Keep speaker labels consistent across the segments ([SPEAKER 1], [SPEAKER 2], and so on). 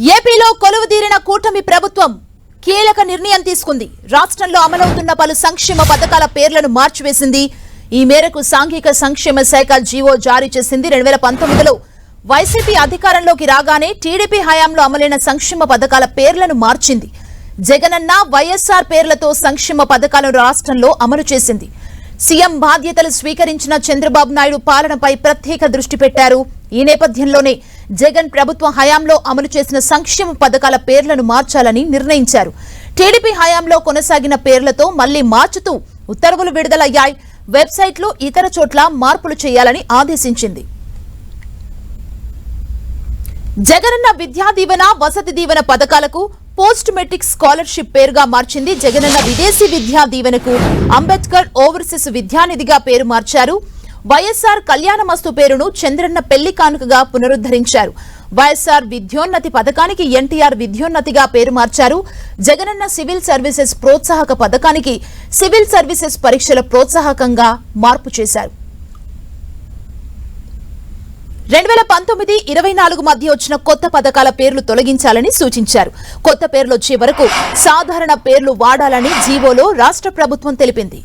[SPEAKER 1] ఏపీలో కొలువుదీరిన కూటమి ప్రభుత్వం కీలక నిర్ణయం తీసుకుంది. రాష్ట్రంలో అమలవుతున్న పలు సంక్షేమ పథకాల పేర్లను మార్చివేసింది. ఈ మేరకు సాంఘిక సంక్షేమ శాఖ జీవో జారీ చేసింది. రెండు వేల పంతొమ్మిదిలో వైసీపీ అధికారంలోకి రాగానే టీడీపీ హయాంలో అమలైన సంక్షేమ పథకాల పేర్లను మార్చింది. జగనన్న వైఎస్ఆర్ పేర్లతో సంక్షేమ పథకాలను రాష్ట్రంలో అమలు చేసింది. సీఎం బాధ్యతలు స్వీకరించిన చంద్రబాబు నాయుడు పాలనపై ప్రత్యేక దృష్టి పెట్టారు. ఈ నేపథ్యంలోనే జగన్ ప్రభుత్వ హయాంలో అమలు చేసిన సంక్షేమ పథకాల పేర్లను మార్చాలని నిర్ణయించారు. టీడీపీ హయాంలో కొనసాగిన పేర్లతో మళ్ళీ మార్చుతూ ఉత్తర్వులు విడుదలయ్యాయి. వెబ్సైట్లు ఇతర చోట్ల మార్పులు చేయాలని ఆదేశించింది. జగనన్న విద్యా దీవెన వసతి దీవెన పథకాలకు పోస్ట్ మెట్రిక్ స్కాలర్షిప్ పేరుగా మార్చింది జగనన్న విదేశీ విద్యా దీవెనకు అంబేద్కర్ ఓవర్సీస్ విద్యానిధిగా పేరు మార్చారు. వైఎస్ఆర్ కళ్యాణమస్తు పేరును చంద్రన్న పెళ్ళి కానుకగా పునరుద్ధరించారు. వైఎస్ఆర్ విద్యోన్నతి పథకానికి ఎన్టీఆర్ విద్యోన్నతిగా పేరు మార్చారు. జగనన్న సివిల్ సర్వీసెస్ ప్రోత్సాహక పథకానికి సివిల్ సర్వీసెస్ పరీక్షల ప్రోత్సాహకంగా మార్పు చేశారు. రెండు వేల పంతొమ్మిది ఇరవై నాలుగు మధ్య వచ్చిన కొత్త పథకాల పేర్లు తొలగించాలని సూచించారు. కొత్త పేర్లు వచ్చే వరకు సాధారణ పేర్లు వాడాలని జీవోలో రాష్ట్ర ప్రభుత్వం తెలిపింది.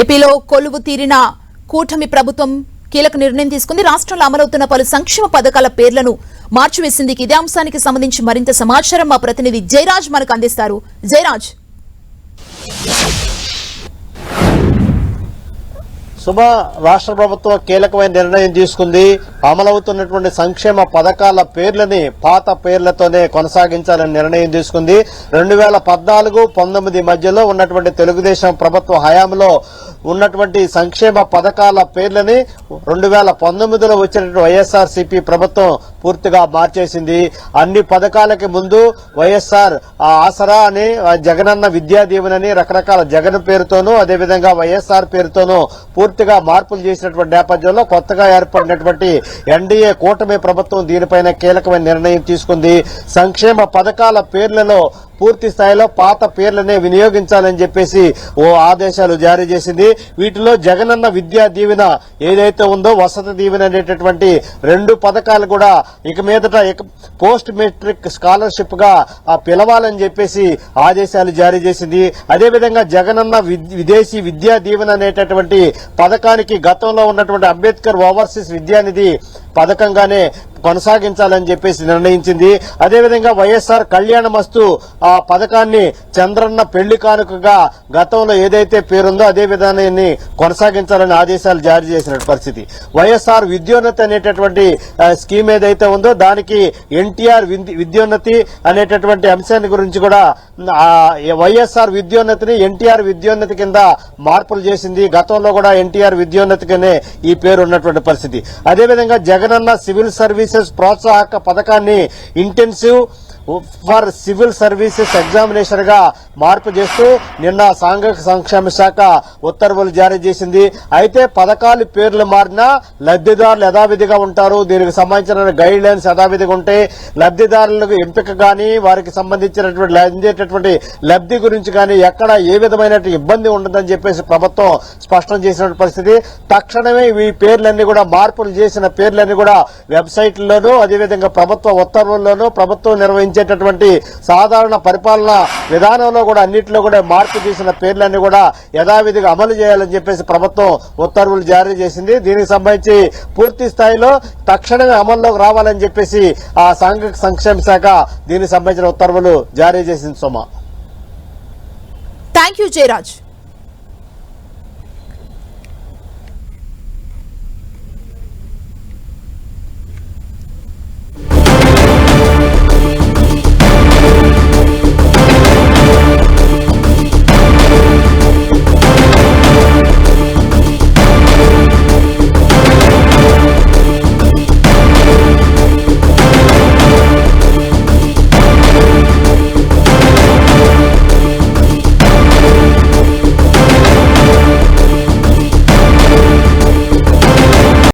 [SPEAKER 1] ఏపీలో కొలువు తీరిన కూటమి ప్రభుత్వం కీలక నిర్ణయం తీసుకుంది. రాష్ట్రంలో అమలవుతున్న పలు సంక్షేమ పథకాల పేర్లను మార్చివేసింది. ఇదే అంశానికి సంబంధించి మరింత సమాచారం మా ప్రతినిధి జయరాజ్ మనకు అందిస్తారు. జయరాజ్.
[SPEAKER 2] శుభ రాష్ట్ర ప్రభుత్వం కీలకమైన నిర్ణయం తీసుకుంది. అమలవుతున్నటువంటి సంక్షేమ పథకాల పేర్లని పాత పేర్లతోనే కొనసాగించాలని నిర్ణయం తీసుకుంది. రెండు వేల పద్నాలుగు పంతొమ్మిది మధ్యలో ఉన్నటువంటి తెలుగుదేశం ప్రభుత్వ హయాంలో ఉన్నటువంటి సంక్షేమ పథకాల పేర్లని రెండు వేల పంతొమ్మిదిలో వచ్చినటువంటి వైఎస్ఆర్ సిపి ప్రభుత్వం పూర్తిగా మార్చేసింది. అన్ని పథకాలకి ముందు వైఎస్ఆర్ ఆ ఆసరా అని జగనన్న విద్యా దీవెనని రకరకాల జగన్ పేరుతోనూ అదేవిధంగా వైఎస్ఆర్ పేరుతోనూ పూర్తిగా మార్పులు చేసినటువంటి నేపథ్యంలో కొత్తగా ఏర్పడినటువంటి ఎన్డీఏ కూటమి ప్రభుత్వం దీనిపైన కీలకమైన నిర్ణయం తీసుకుంది. సంక్షేమ పథకాల పేర్లలో పూర్తి స్థాయిలో పాత పేర్లనే వినియోగించాలని చెప్పేసి ఓ ఆదేశాలు జారీ చేసింది. వీటిలో జగనన్న విద్యా దీవెన ఏదైతే ఉందో వసతి దీవెన అనేటటువంటి రెండు పథకాలు కూడా ఇక మీదట ఇక పోస్ట్ మెట్రిక్ స్కాలర్షిప్గా ఆ, పిలవాలని చెప్పేసి ఆదేశాలు జారీ చేసింది. అదేవిధంగా జగనన్న విదేశీ విద్యా దీవెన అనేటటువంటి పథకానికి గతంలో ఉన్నటువంటి అంబేద్కర్ ఓవర్సీస్ విద్యానిధి పథకంగానే కొనసాగించాలని చెప్పేసి నిర్ణయించింది. అదేవిధంగా వైఎస్ఆర్ కళ్యాణమస్తు ఆ పథకాన్ని చంద్రన్న పెళ్ళి కానుకగా గతంలో ఏదైతే పేరుందో అదే విధానాన్ని కొనసాగించాలని ఆదేశాలు జారీ చేసిన పరిస్థితి. వైఎస్ఆర్ విద్యోన్నతి అనేటటువంటి స్కీమ్ ఏదైతే ఉందో దానికి ఎన్టీఆర్ విద్యోన్నతి అనేటటువంటి అంశాన్ని గురించి కూడా వైఎస్ఆర్ విద్యోన్నతిని ఎన్టీఆర్ విద్యోన్నతి కింద మార్పులు చేసింది. గతంలో కూడా ఎన్టీఆర్ విద్యోన్నతిగానే ఈ పేరు ఉన్నటువంటి పరిస్థితి. అదేవిధంగా జగనన్న సివిల్ సర్వీస్ సర్వీసెస్ ప్రోత్సాహక పథకాన్ని ఇంటెన్సివ్ ఫర్ సివిల్ సర్వీసెస్ ఎగ్జామినేషన్గా మార్పు చేస్తూ నిన్న సాంఘిక సంక్షేమ శాఖ ఉత్తర్వులు జారీ చేసింది. అయితే పథకాలు పేర్లు మారినా లబ్ధిదారులు యథావిధిగా ఉంటారు. దీనికి సంబంధించిన గైడ్ లైన్స్ యథావిధిగా ఉంటాయి లబ్ధిదారులకు ఎంపిక కానీ వారికి సంబంధించినటువంటి అందేటటువంటి లబ్ధి గురించి కానీ ఎక్కడ ఏ విధమైన ఇబ్బంది ఉండదని చెప్పేసి ప్రభుత్వం స్పష్టం చేసిన పరిస్థితి. తక్షణమే ఈ పేర్లన్నీ కూడా మార్పులు చేసిన పేర్లన్నీ కూడా వెబ్సైట్లలోనూ అదేవిధంగా ప్రభుత్వ ఉత్తర్వుల్లోనూ ప్రభుత్వం నిర్వహించేటటువంటి సాధారణ పరిపాలన విధానంలో కూడా అన్నింటిలో కూడా మార్పు చేసిన పేర్లన్నీ కూడా యథావిధిగా అమలు చేయాలని చెప్పేసి ప్రభుత్వం ఉత్తర్వులు జారీ చేసింది. దీనికి సంబంధించి పూర్తి స్థాయిలో తక్షణమే అమల్లోకి రావాలని చెప్పేసి ఆ సాంఘిక సంక్షేమ శాఖ దీనికి సంబంధించిన ఉత్తర్వులు జారీ చేసింది సోమ.
[SPEAKER 1] Thank you Jayaraj